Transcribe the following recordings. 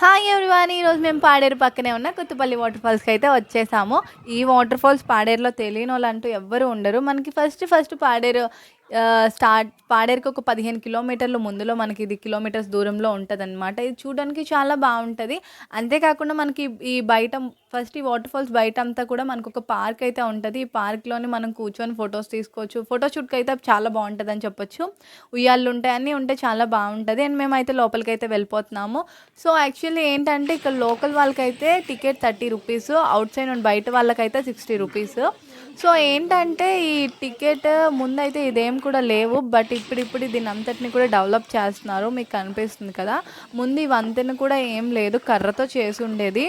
Hi everyone ఈరోజు మేము పాడేరు పక్కనే ఉన్న కొత్తపల్లి వాటర్ ఫాల్స్కి అయితే వచ్చేసాము. ఈ వాటర్ ఫాల్స్ పాడేరులో తెలియని వాళ్ళు అంటూ ఎవ్వరూ ఉండరు. మనకి ఫస్ట్ ఫస్ట్ పాడేరు స్టార్ట్ పాడేరుకి ఒక పదిహేను కిలోమీటర్లు ముందులో మనకి ఇది కిలోమీటర్స్ దూరంలో ఉంటుంది అనమాట ఇది చూడడానికి చాలా బాగుంటుంది. అంతేకాకుండా మనకి ఈ బయట ఫస్ట్ ఈ వాటర్ ఫాల్స్ బయట అంతా కూడా మనకు ఒక పార్క్ అయితే ఉంటుంది. ఈ పార్క్లోనే మనం కూర్చొని ఫొటోస్ తీసుకోవచ్చు. ఫోటోషూట్కి అయితే చాలా బాగుంటుంది అని చెప్పొచ్చు. ఉయ్యాళ్ళు ఉంటాయి అన్నీ ఉంటే చాలా బాగుంటుంది. అండ్ మేమైతే లోపలికి అయితే వెళ్ళిపోతున్నాము. సో యాక్చువల్లీ ఏంటంటే ఇక్కడ లోకల్ వాళ్ళకైతే ticket thirty rupees outside బయట వాళ్ళకైతే సిక్స్టీ రూపీస్. సో ఏంటంటే ఈ టికెట్ ముందైతే ఇదేం కూడా లేవు బట్ ఇప్పుడిప్పుడు దీని అంతటిని కూడా డెవలప్ చేస్తున్నారు మీకు కనిపిస్తుంది కదా? ముందు ఈ వంతెన కూడా ఏం లేదు కర్రతో చేసి ఉండేది.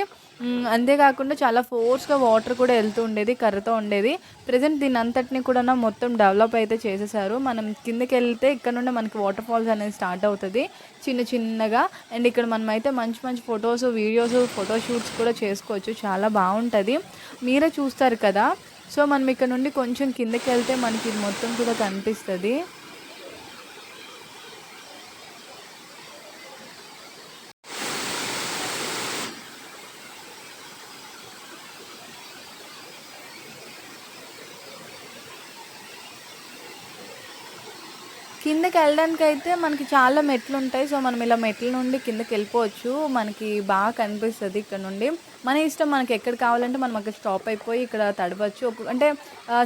అంతేకాకుండా చాలా ఫోర్స్గా వాటర్ కూడా వెళ్తూ ఉండేది కర్రతో ఉండేది. ప్రజెంట్ దీని అంతటిని కూడా మొత్తం డెవలప్ అయితే చేసేసారు. మనం కిందకి వెళ్తే ఇక్కడ నుండి మనకి వాటర్ ఫాల్స్ అనేది స్టార్ట్ అవుతుంది చిన్న చిన్నగా. అండ్ ఇక్కడ మనం అయితే మంచి మంచి ఫొటోస్ వీడియోస్ ఫోటోషూట్స్ కూడా చేసుకోవచ్చు. చాలా బాగుంటుంది. మీరే చూస్తారు కదా? సో మనం ఇక్కడ నుండి కొంచెం కిందకి వెళ్తే మనకి ఇది మొత్తం కూడా కనిపిస్తుంది. కిందకి వెళ్ళడానికి అయితే మనకి చాలా మెట్లు ఉంటాయి. సో మనం ఇలా మెట్ల నుండి కిందకి వెళ్ళిపోవచ్చు. మనకి బాగా కనిపిస్తుంది ఇక్కడ నుండి. మన ఇష్టం మనకి ఎక్కడ కావాలంటే మనం అక్కడ స్టాప్ అయిపోయి ఇక్కడ తడవచ్చు. అంటే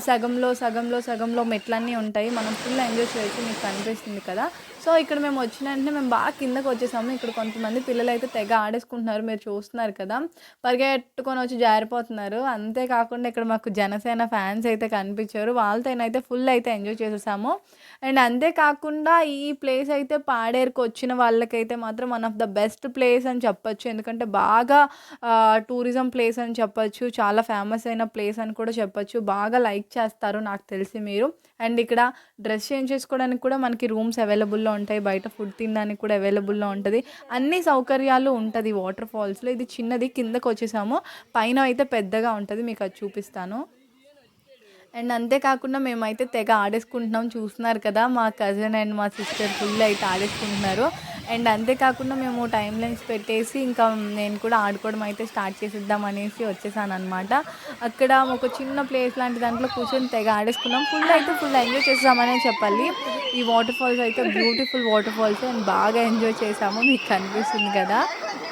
సగంలో సగంలో సగంలో మెట్లన్నీ ఉంటాయి. మనం ఫుల్ ఎంజాయ్ చేయొచ్చు మీకు కనిపిస్తుంది కదా. సో ఇక్కడ మేము వచ్చిన వెంటనే మేము బాగా కిందకి వచ్చేసాము. ఇక్కడ కొంతమంది పిల్లలు అయితే తెగ ఆడేసుకుంటున్నారు. మీరు చూస్తున్నారు కదా. పరిగెట్టుకొని వచ్చి జారిపోతున్నారు. అంతేకాకుండా ఇక్కడ మాకు జనసేన ఫ్యాన్స్ అయితే కనిపించారు. వాళ్ళతోనైతే ఫుల్ అయితే ఎంజాయ్ చేసేసాము. అండ్ అంతేకాకుండా ఈ ప్లేస్ అయితే పాడేరుకు వచ్చిన వాళ్ళకైతే మాత్రం one of the best place అని చెప్పొచ్చు. ఎందుకంటే బాగా టూరిజం ప్లేస్ అని చెప్పొచ్చు చాలా ఫేమస్ అయిన ప్లేస్ అని కూడా చెప్పొచ్చు. బాగా లైక్ చేస్తారు నాకు తెలిసి మీరు. అండ్ ఇక్కడ డ్రెస్ చేంజ్ చేసుకోవడానికి కూడా మనకి రూమ్స్ అవైలబుల్లో ఉంటాయి బయట ఫుడ్ తినడానికి కూడా అవైలబుల్లో ఉంటుంది. అన్ని సౌకర్యాలు ఉంటుంది వాటర్ ఫాల్స్లో. ఇది చిన్నది కిందకు వచ్చేసాము పైన అయితే పెద్దగా ఉంటుంది మీకు అది చూపిస్తాను. అండ్ అంతేకాకుండా మేమైతే తెగ ఆడేసుకుంటున్నాం. చూస్తున్నారు కదా మా కజిన్ అండ్ మా సిస్టర్ ఫుల్ అయితే ఆడేసుకుంటున్నారు. అండ్ అంతేకాకుండా మేము టైం లైన్స్ పెట్టేసి ఇంకా నేను కూడా ఆడుకోవడం అయితే స్టార్ట్ చేసేద్దాం అనేసి వచ్చేసాను అనమాట అక్కడ ఒక చిన్న ప్లేస్ లాంటి దాంట్లో కూర్చొని తెగ ఆడేసుకున్నాం. ఫుల్ అయితే ఫుల్ ఎంజాయ్ చేసామనే చెప్పాలి. ఈ వాటర్ ఫాల్స్ అయితే బ్యూటిఫుల్ వాటర్ ఫాల్స్ అండ్ బాగా ఎంజాయ్ చేసాము. మీకు కనిపిస్తుంది కదా.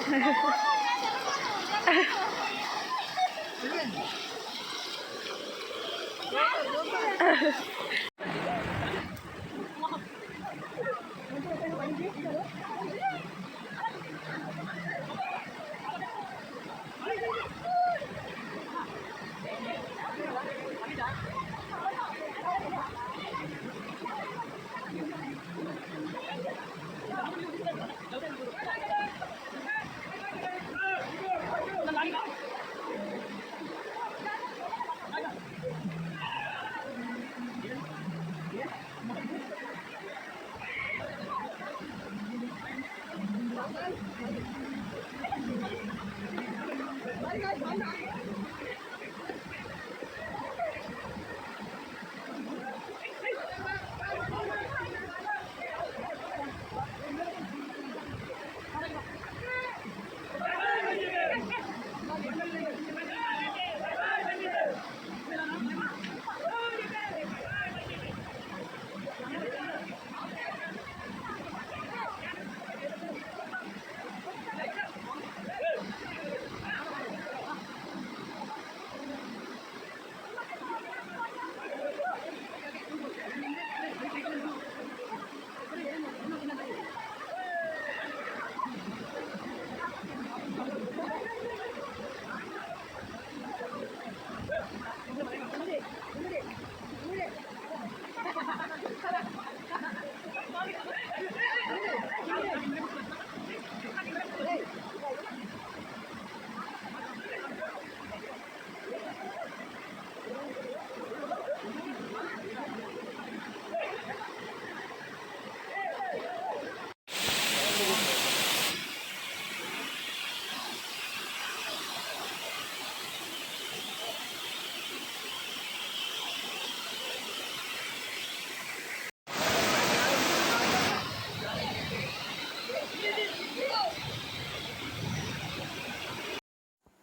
来来いし。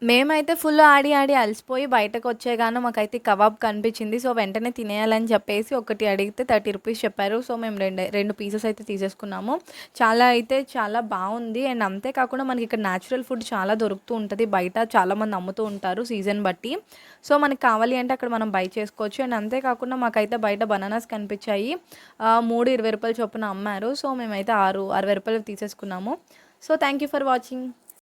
మేమైతే ఫుల్ ఆడి ఆడి అలసిపోయి బయటకు వచ్చేగానే మాకైతే కబాబ్ కనిపించింది. సో వెంటనే తినేయాలని చెప్పేసి ఒకటి అడిగితే థర్టీ రూపీస్ చెప్పారు. సో మేము రెండు రెండు పీసెస్ అయితే తీసేసుకున్నాము. చాలా అయితే చాలా బాగుంది. అండ్ అంతేకాకుండా మనకి ఇక్కడ న్యాచురల్ ఫుడ్ చాలా దొరుకుతూ ఉంటుంది. బయట చాలామంది అమ్ముతూ ఉంటారు సీజన్ బట్టి. సో మనకి కావాలి అంటే అక్కడ మనం బై చేసుకోవచ్చు. అండ్ అంతేకాకుండా మాకైతే బయట బనానాస్ కనిపించాయి. మూడు ఇరవై రూపాయలు చొప్పున అమ్మారు. సో మేమైతే ఆరు అరవై రూపాయలు తీసేసుకున్నాము. So thank you for watching.